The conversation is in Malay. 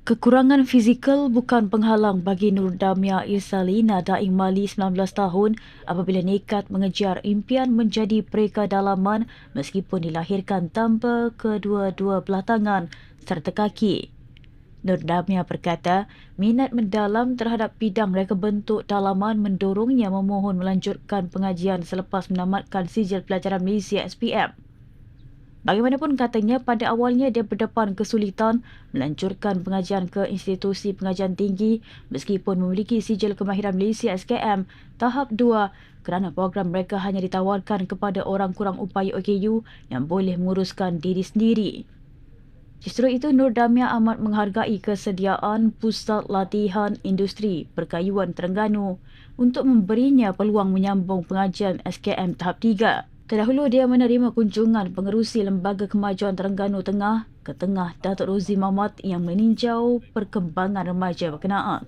Kekurangan fizikal bukan penghalang bagi Nur Damia Irsalina Daing Mali 19 tahun apabila nekat mengejar impian menjadi pereka dalaman meskipun dilahirkan tanpa kedua-dua belah tangan serta kaki. Nur Damia berkata, minat mendalam terhadap bidang reka bentuk dalaman mendorongnya memohon melanjutkan pengajian selepas menamatkan sijil pelajaran Malaysia SPM. Bagaimanapun katanya pada awalnya dia berdepan kesulitan melanjutkan pengajian ke institusi pengajian tinggi meskipun memiliki sijil kemahiran Malaysia SKM tahap 2 kerana program mereka hanya ditawarkan kepada orang kurang upaya OKU yang boleh menguruskan diri sendiri. Justru itu Nur Damia amat menghargai kesediaan Pusat Latihan Industri Perkayuan Terengganu untuk memberinya peluang menyambung pengajian SKM tahap 3. Terdahulu dia menerima kunjungan pengerusi Lembaga Kemajuan Terengganu Tengah ke Tengah Datuk Rozi Mamat yang meninjau perkembangan remaja berkenaan.